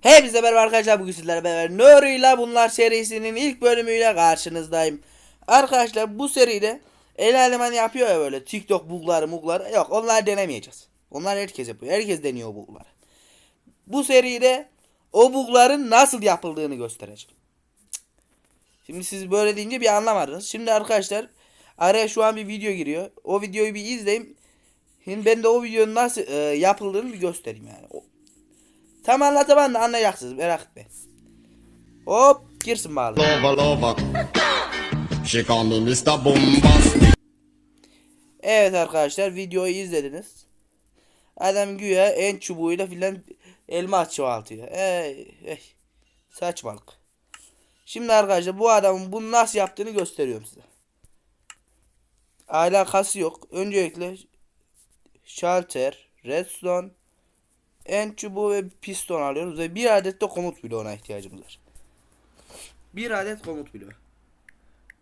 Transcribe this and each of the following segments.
Hepinize merhaba arkadaşlar bugün sizlerle beraber Nuri'yle Bunlar serisinin ilk bölümüyle karşınızdayım. Arkadaşlar bu seride el aleman yapıyor ya böyle TikTok bugları mugları yok onlar denemeyeceğiz. Onlar herkes yapıyor. Herkes deniyor bugları. Bu seride o bugların nasıl yapıldığını göstereceğim. Şimdi siz böyle deyince bir anlamadınız. Şimdi arkadaşlar araya şu an bir video giriyor. O videoyu bir izleyin. Şimdi ben de o videonun nasıl e, yapıldığını bir göstereyim yani. O- Tam anlatamam da anlayacaksınız merak etmeyin. Hop girsin bağlı. Lover, lover. She call me Mr. Bombastic. Evet arkadaşlar videoyu izlediniz. Adam güya en çubuğuyla filan elma çoğaltıyor. Ey, ey. Saçmalık. Şimdi arkadaşlar bu adamın bunu nasıl yaptığını gösteriyorum size. Alakası yok. Öncelikle şalter, redstone, en çubuğu ve piston alıyoruz ve bir adet de komut bloğuna ihtiyacımız var. Bir adet komut bloğu.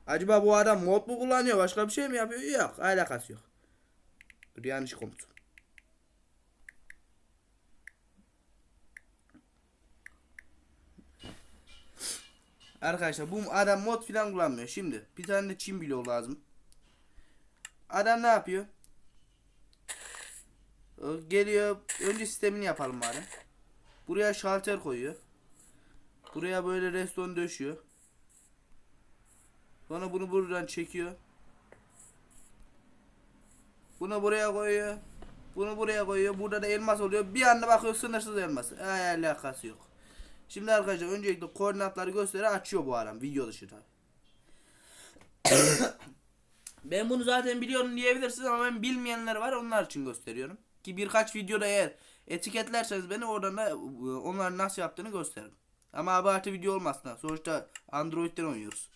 Acaba bu adam mod mu kullanıyor? Başka bir şey mi yapıyor? Yok. Alakası yok. Dur yanlış komut. Arkadaşlar bu adam mod filan kullanmıyor. Şimdi bir tane de çim bloğu lazım. Adam ne yapıyor? Ee, Geliyor. Önce sistemini yapalım bari. Buraya şalter koyuyor. Buraya böyle reston döşüyor. Sonra bunu buradan çekiyor. Bunu buraya koyuyor. Bunu buraya koyuyor. Burada da elmas oluyor. Bir anda bakıyor sınırsız elmas. Ay alakası yok. Şimdi arkadaşlar öncelikle koordinatları gösteri açıyor bu adam. Video dışı tabi. ben bunu zaten biliyorum diyebilirsiniz ama ben bilmeyenler var onlar için gösteriyorum. Ki birkaç videoda eğer etiketlerseniz beni oradan da e, onların nasıl yaptığını gösteririm. Ama abartı video olmasın. Sonuçta Android'den oynuyoruz.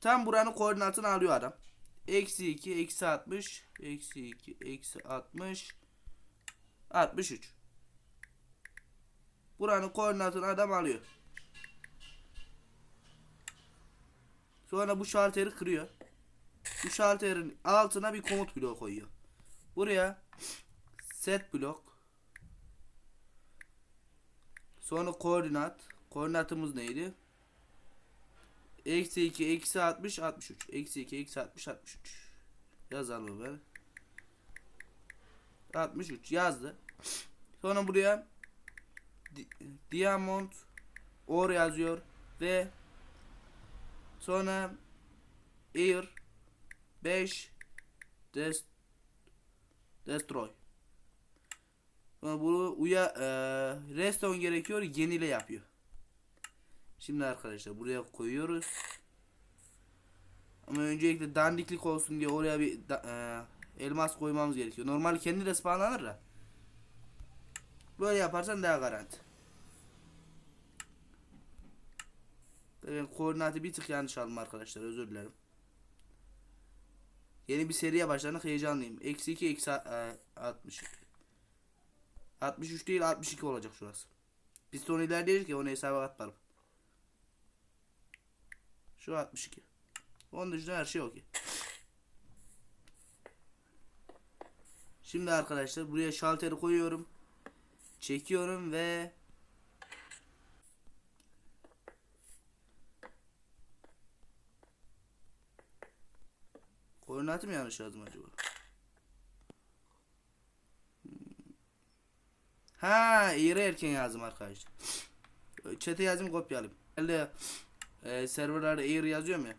Tam buranın koordinatını alıyor adam. Eksi 2, eksi 60, eksi 2, eksi 60, 63. Buranın koordinatını adam alıyor. Sonra bu şalteri kırıyor. Bu şalterin altına bir komut bloğu koyuyor. Buraya set blok. Sonra koordinat. Koordinatımız neydi? Eksi 2, eksi 60, 63. Eksi 2, eksi 60, 63. Yazalım böyle. 63 yazdı. Sonra buraya Di- Diamond Ore yazıyor ve sonra Air 5 Des Destroy. Sonra bunu uya e, Redstone gerekiyor yenile yapıyor. Şimdi arkadaşlar buraya koyuyoruz. Ama öncelikle dandiklik olsun diye oraya bir da- e, elmas koymamız gerekiyor. Normal kendi de spawnlanır da. Böyle yaparsan daha garanti. Ben koordinatı bir tık yanlış aldım arkadaşlar özür dilerim. Yeni bir seriye başladık heyecanlıyım. Eksi 2 eksi e, 60. 63 değil 62 olacak şurası. Piston ilerleyecek ya onu hesaba katmadım. Şu 62. Onun dışında her şey okey. Şimdi arkadaşlar buraya şalteri koyuyorum. Çekiyorum ve Koordinatı mı yanlış yazdım acaba? Hmm. Ha, eğri erken yazdım arkadaşlar. Çete yazayım kopyalayayım. Elde e, serverlarda eğer yazıyorum ya.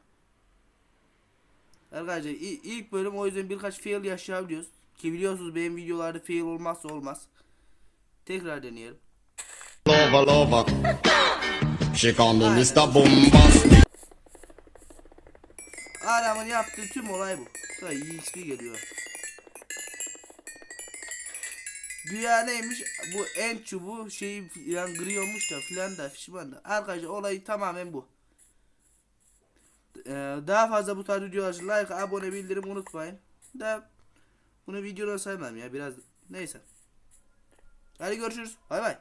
Arkadaşlar ilk bölüm o yüzden birkaç fail yaşayabiliyoruz. Ki biliyorsunuz benim videolarda fail olmazsa olmaz. Tekrar deneyelim. Lover, lover. She call me Mr. Bombastic. Adamın yaptığı tüm olay bu. Da EXP geliyor. Güya neymiş bu en çubuğu şeyi filan kırıyormuş da filan da fişman da. Arkadaşlar olayı tamamen bu. Ee, daha fazla bu tarz videolar için like, abone, bildirim unutmayın. Da bunu videoda saymam ya biraz neyse. Hadi görüşürüz. Bay bay.